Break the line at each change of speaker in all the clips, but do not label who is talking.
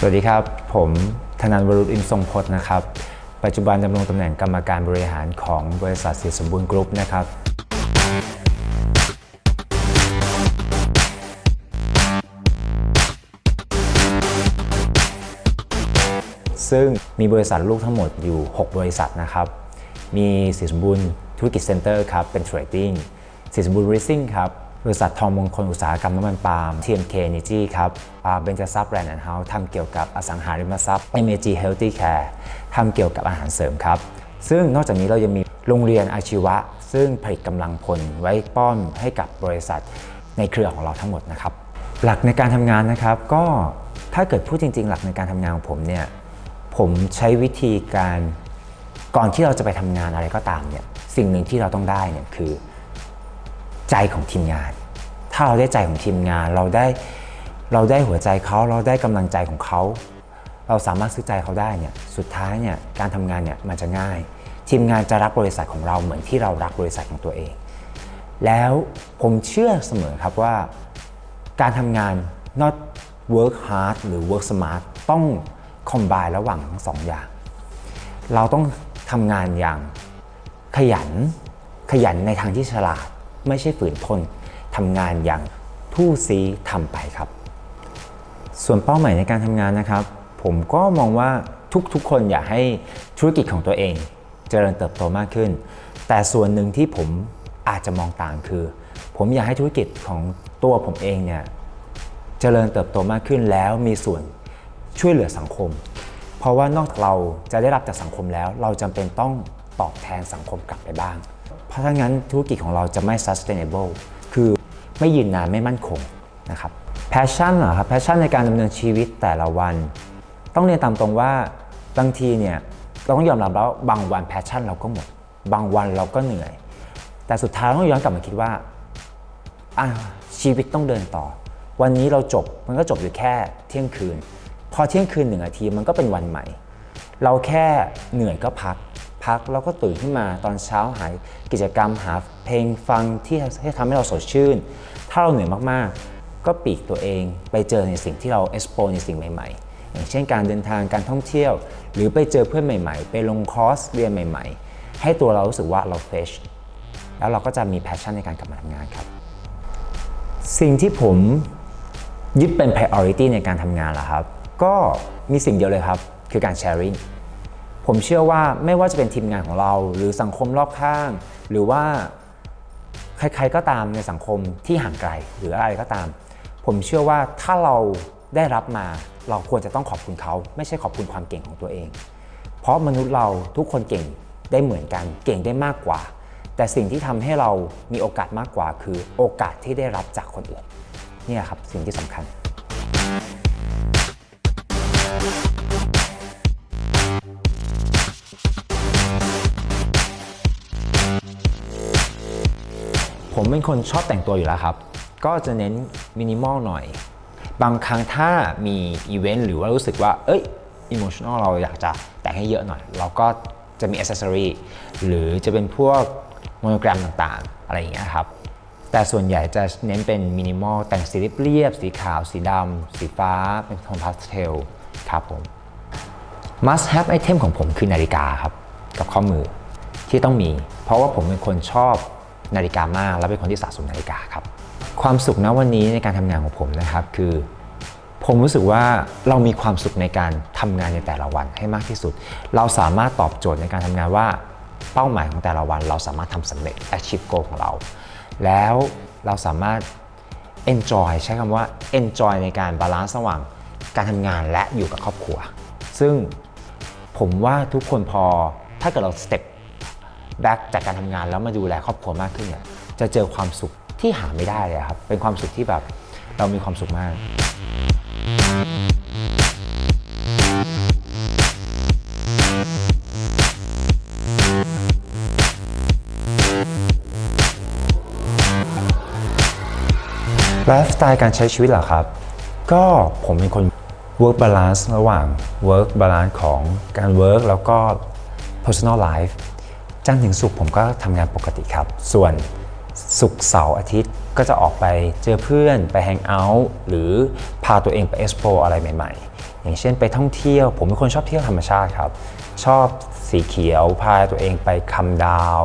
สวัสดีครับ ผมธนันวรุษอินทรงพจน์นะครับ ปัจจุบันดำรงตำแหน่งกรรมการบริหารของบริษัทเสียสมบูรณ์กรุ๊ปนะครับ ซึ่งมีบริษัทลูกทั้งหมดอยู่ 6 บริษัทนะครับ มีสีสมบูรณ์ธุรกิจเซ็นเตอร์ครับ เป็นเทรดดิ้งสีสมบูรณ์รีซิ่งครับ บริษัททองมงคลอุตสาหกรรมน้ำมันปาล์ม TMK Energy ครับเบนจ a ซับแบรนด์แอนด์เฮาส์ทำเกี่ยวกับอสังหาริมทรัพย์ MAG Healthy Care ทำเกี่ยวกับอาหารเสริมครับ ซึ่งนอกจากนี้เรายังมีโรงเรียนอาชีวะ ซึ่งผลิตกำลังพลไว้ป้อนให้กับบริษัทในเครือของเราทั้งหมดนะครับ หลักในการทำงานนะครับ ก็ถ้าเกิดพูดจริง ๆ หลักในการทำงานของผมเนี่ยผมใช้วิธีการก่อนที่เราจะไปทำงานอะไรก็ตามเนี่ยสิ่งหนึ่งที่เราต้องได้เนี่ยคือ ใจของทีมงาน ถ้าเราได้ใจของทีมงาน เราได้เราได้หัวใจเขาเราได้กำลังใจของเขา เราสามารถซื้อใจเขาได้เนี่ยสุดท้ายเนี่ยการทำงานเนี่ยมันจะง่าย ทีมงานจะรักบริษัทของเราเหมือนที่เรารักบริษัทของตัวเอง แล้วผมเชื่อเสมอครับว่า การทำงาน not work hard หรือ work smart ต้อง combine ระหว่างทั้งสองอย่าง เราต้องทำงานอย่างขยันขยันในทางที่ฉลาดไม่ใช่ฝืนทน ทำงานอย่างทู่ซีทำไปครับ ส่วนเป้าหมายในการทำงานนะครับ ผมก็มองว่าทุกๆคนอยากให้ธุรกิจของตัวเอง เจริญเติบโตมากขึ้น แต่ส่วนหนึ่งที่ผมอาจจะมองต่างคือ ผมอยากให้ธุรกิจของตัวผมเองเนี่ยเจริญเติบโตมากขึ้นแล้วมีส่วนช่วยเหลือสังคม เพราะว่านอกจากเราจะได้รับจากสังคมแล้ว เราจำเป็นต้องตอบแทนสังคมกลับไปบ้าง เพราะถ้างั้นธุรกิจของเราจะไม่ sustainable คือ ไม่ยืนนานไม่มั่นคงนะครับ passion เหรอครับ passion ในการดำเนินชีวิตแต่ละวัน ต้องเรียนตามตรงว่าบางทีเนี่ยเราต้องยอมรับแล้วบางวัน passion เราก็หมด บางวันเราก็เหนื่อย แต่สุดท้ายต้องย้อนกลับมาคิดว่าอะชีวิตต้องเดินต่อ วันนี้เราจบมันก็จบอยู่แค่เที่ยงคืน พอเที่ยงคืนหนึ่งนาทีมันก็เป็นวันใหม่ เราแค่เหนื่อยก็พัก พัก แล้วก็ตื่นขึ้นมาตอนเช้าหายกิจกรรมหาเพลงฟังที่ให้ทำให้เราสดชื่น ถ้าเราเหนื่อยมากๆ ก็ปลีกตัวเองไปเจอในสิ่งที่เรา explore ในสิ่งใหม่ ๆ อย่างเช่นการเดินทางการท่องเที่ยว หรือไปเจอเพื่อนใหม่ ๆ ไปลงคอร์สเรียนใหม่ ๆ ให้ตัวเรารู้สึกว่าเรา fresh แล้วเราก็จะมี passion ในการกลับมาทำงานครับ สิ่งที่ผมยึดเป็น priority ในการทำงานล่ะครับ ก็มีสิ่งเดียวเลยครับ คือการ sharing ผมเชื่อว่าไม่ว่าจะเป็นทีมงานของเรา หรือสังคมรอบข้าง หรือว่าใครๆก็ตามในสังคมที่ห่างไกล หรืออะไรก็ตาม ผมเชื่อว่าถ้าเราได้รับมาเราควรจะต้องขอบคุณเขาไม่ใช่ขอบคุณความเก่งของตัวเอง เพราะมนุษย์เราทุกคนเก่งได้เหมือนกันเก่งได้มากกว่า แต่สิ่งที่ทำให้เรามีโอกาสมากกว่า คือโอกาสที่ได้รับจากคนอื่นเนี่ยครับสิ่งที่สำคัญ ผมเป็นคนชอบแต่งตัวอยู่แล้วครับ ก็จะเน้นมินิมอลหน่อย บางครั้งถ้ามีอีเวนต์หรือว่ารู้สึกว่า เอ้ยอิโมชั่นอลเราอยากจะแต่งให้เยอะหน่อย เราก็จะมีอ c เซ s ซอรีหรือจะเป็นพวกโมโนแกรมต่างๆ อะไรอย่างเงี้ยครับ แต่ส่วนใหญ่จะเน้นเป็นมินิมอลแต่งสีเรียบสีขาว สีดำสีฟ้า เป็นโทนพาสเทลครับผม must have item ของผมคือนาฬิกาครับ กับข้อมือที่ต้องมี เพราะว่าผมเป็นคนชอบ นาฬิกามาก และเป็นคนที่สะสมนาฬิกาครับ ความสุขณวันนี้ในการทำงานของผมนะครับ คือผมรู้สึกว่าเรามีความสุขในการทำงานในแต่ละวันให้มากที่สุด เราสามารถตอบโจทย์ในการทำงานว่าเป้าหมายของแต่ละวัน เราสามารถทำสำเร็จ achieve goal ของเรา แล้วเราสามารถ enjoy ใช้คำว่า enjoy ในการบาลานซ์ระหว่างการทำงานและอยู่กับครอบครัว ซึ่งผมว่าทุกคนพอถ้าเกิดเรา step back จากการทำงานแล้วมาดูแลครอบครัวมากขึ้นเนี่ยจะเจอความสุขที่หาไม่ได้เลยครับเป็นความสุขที่แบบเรามีความสุขมากไลฟ์สไตล์การใช้ชีวิตเหรอครับ ก็ผมเป็นคน work balance ระหว่าง work balance ของการ work แล้วก็ personal life จันทร์ถึงศุกร์ผมก็ทำงานปกติครับ ส่วนศุกร์เสาร์อาทิตย์ก็จะออกไปเจอเพื่อนไปแฮงเอาท์หรือพาตัวเองไป explore อะไรใหม่ๆ อย่างเช่นไปท่องเที่ยว ผมเป็นคนชอบเที่ยวธรรมชาติครับ ชอบสีเขียวพาตัวเองไปคำดาว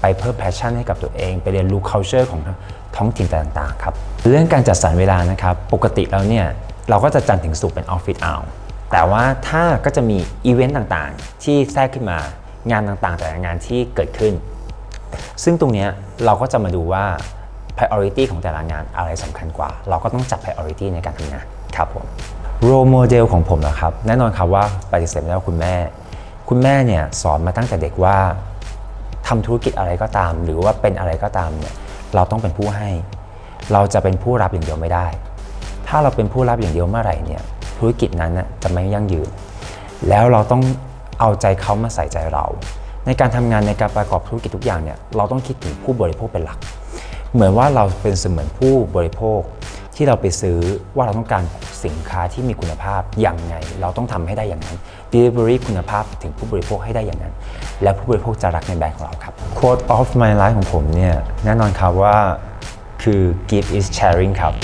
ไปเพิ่มแพชชั่นให้กับตัวเอง ไปเรียนรู้ culture ของท้องถิ่นต่างๆครับ เรื่องการจัดสรรเวลานะครับ ปกติแล้วเนี่ยเราก็จะจันทร์ถึงศุกร์เป็นออฟฟิศเอาแต่ว่าถ้าก็จะมีอีเวนต์ต่างๆ ที่แทรกขึ้นมา งานต่างๆ แต่ละงานที่เกิดขึ้น ซึ่งตรงนี้เราก็จะมาดูว่า priority ของแต่ละงานอะไรสำคัญกว่า เราก็ต้องจัด priority ในการทำงานครับผม role model ของผมนะครับ แน่นอนครับว่าปฏิเสธไม่ได้ว่าคุณแม่ คุณแม่เนี่ยสอนมาตั้งแต่เด็กว่าทำธุรกิจอะไรก็ตาม หรือว่าเป็นอะไรก็ตามเนี่ยเราต้องเป็นผู้ให้ เราจะเป็นผู้รับอย่างเดียวไม่ได้ ถ้าเราเป็นผู้รับอย่างเดียวเมื่อไหร่เนี่ยธุรกิจนั้นน่จะไม่ยั่งยืน แล้วเราต้อง เอาใจเขามาใส่ใจเรา ในการทำงานในการประกอบธุรกิจทุกอย่างเนี่ยเราต้องคิดถึงผู้บริโภคเป็นหลัก เหมือนว่าเราเป็นเสมือนผู้บริโภคที่เราไปซื้อว่าเราต้องการสินค้าที่มีคุณภาพอย่างไง เราต้องทำให้ได้อย่างนั้น delivery คุณภาพถึงผู้บริโภคให้ได้อย่างนั้น และผู้บริโภคจะรักในแบรนด์ของเราครับ quote of my life ของผมเนี่ยแน่นอนครับว่าคือ give is sharing ครับ